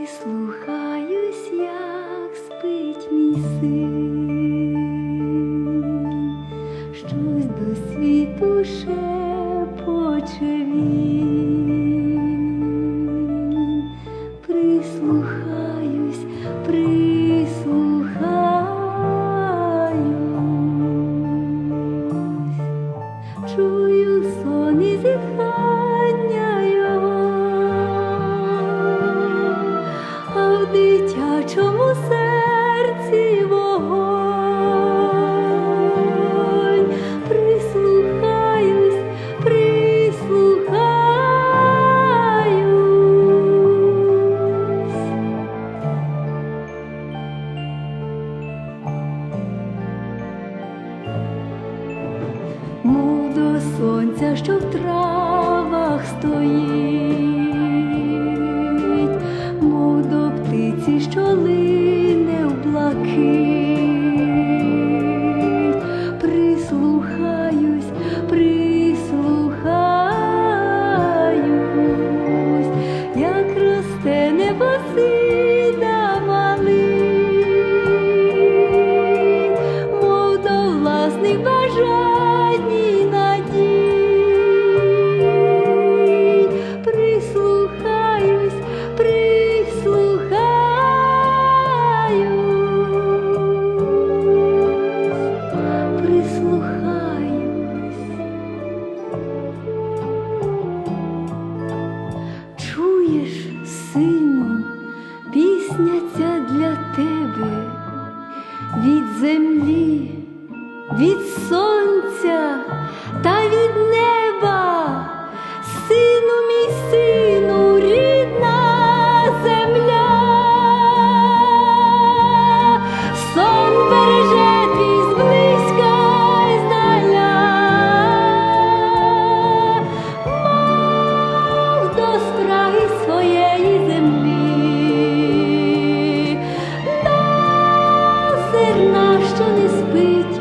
Прислухаюсь, як спить мій син, щось до світу шепоче він. Прислухаюсь, прислухаюсь, чую сон і зітхання дитячому серці вогонь. Прислухаюсь, прислухаюсь. мов сонця, що в травах стоїть, і надій, прислухаюсь, прислухаюсь, прислухаюсь. Чуєш, сину, пісня ця для тебе від землі, від сонця та від неба, сину мій сину, рідна земля, сон береже твій зблизька й здаля. Мов до спраги своєї землі, до зерна, що не спить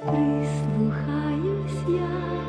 Прислухаюсь я